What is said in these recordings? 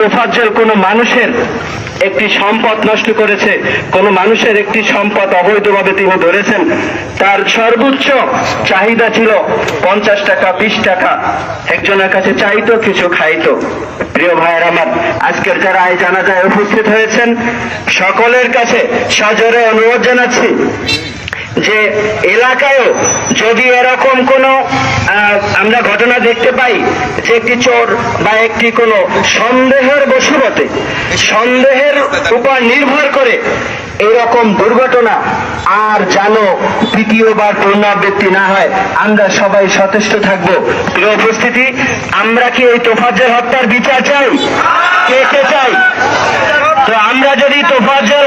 তোফাজ্জল কোনো মানুষের একটি সম্পদ নষ্ট করেছে, কোন মানুষের একটি সম্পদ অবৈধভাবে তিনি ধরেছেন, তার সর্বোচ্চ চাহিদা ছিল পঞ্চাশ টাকা, বিশ টাকা। একজনের কাছে চাইতো, কিছু খাইতো। প্রিয় ভাইয়ের আমার, আজকের যারা এই জানাজায় উপস্থিত হয়েছেন, সকলের কাছে সজোরে অনুরোধ জানাচ্ছি যে এলাকায়ও যদি এরকম কোনো আমরা ঘটনা দেখতে পাই যে একটি চোর বা একটি কোনো সন্দেহের বশবতে সন্দেহের উপর নির্ভর করে এরকম দুর্ঘটনা আর যেন দ্বিতীয়বার পুনরাবৃত্তি না হয়, আমরা সবাই সচেষ্ট থাকব। প্রিয় উপস্থিতি, আমরা কি এই তোফাজ্জল হত্যার বিচার চাই? কে কে চাই? তো আমরা যদি চাই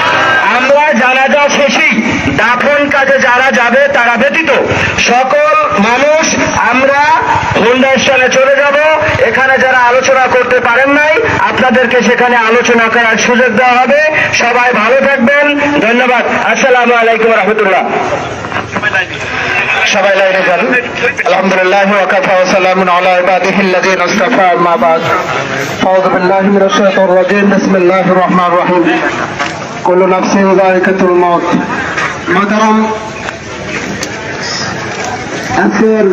আমরা জানাজা শেষেই দাফন কাজে যারা যাবে তারা ব্যতীত সকল মানুষ আমরা হুন্ডা স্থানে চলে যাব। এখানে যারা আলোচনা করতে পারেন নাই, আপনাদেরকে সেখানে আলোচনা করার সুযোগ দেওয়া হবে। সবাই ভালো থাকবেন। ধন্যবাদ। আসসালামু আলাইকুম রহমতুল্লাহ। সবাই লাইনে যান। আলহামদুলিল্লাহ ওয়াকাফা ওয়া আলা ইবাদিহিল্লাযিনা ইসতাফা আম্মা বাদ। আউযু বিল্লাহি মিনাশ শাইতানির রাজীম। বিসমিল্লাহির রহমানির রহিম। কুল্লু নাফসিন যায়িকাতুল মাউত মাতারাম আজকের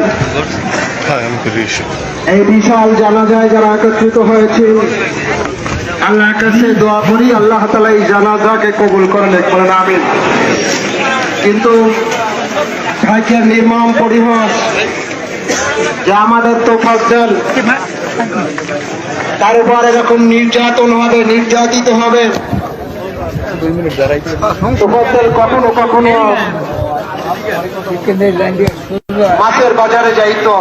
এই বিশাল জানাজায় যারা একত্রিত হয়েছে, আল্লাহর কাছে দোয়া করি, আল্লাহ তালা এই জানাজাকে কবুল করেন বলেন আমিন। কিন্তু ভাগ্যের নির্মম পরিহাস, যে আমাদের তো ফজল তার উপর এরকম নির্যাতন হবে, নির্যাতিত হবে মাছের বাজারে যাইতো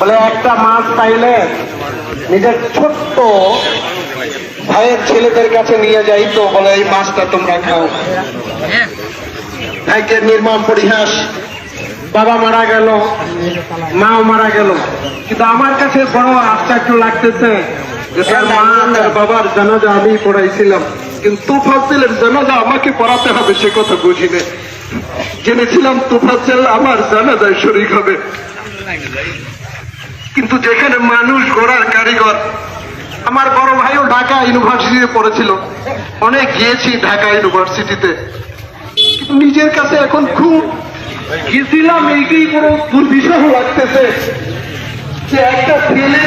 বলে একটা মাছ পাইলে নিজের ছোট্ট ভাইয়ের ছেলেদের কাছে নিয়ে যাইতো বলে এই মাছটা তোমরা খাও। ভাগ্যের নির্মম পরিহাস। বাবা মারা গেল, মাও মারা গেল। কিন্তু আমার কাছে বড় আশ্চর্য লাগতেছে যে তার মা বাবার জানাজা আমি পড়াইছিলাম। কিন্তু তুফাজ্জেলের জানাজা আমাকে পড়াতে হবে, সে কথা বুঝি জেনেছিলাম তুফাজ্জেল আমার জানাজায় শরিক হবে। কিন্তু যেখানে মানুষ গড়ার কারিগর, আমার বড় ভাইও ঢাকা ইউনিভার্সিটিতে পড়েছিল। অনেক গিয়েছি ঢাকা ইউনিভার্সিটিতে। নিজের কাছে এখন খুব গেছিলাম, এইটাই বড় দুর্বিষহ লাগতেছে যে একটা ছেলে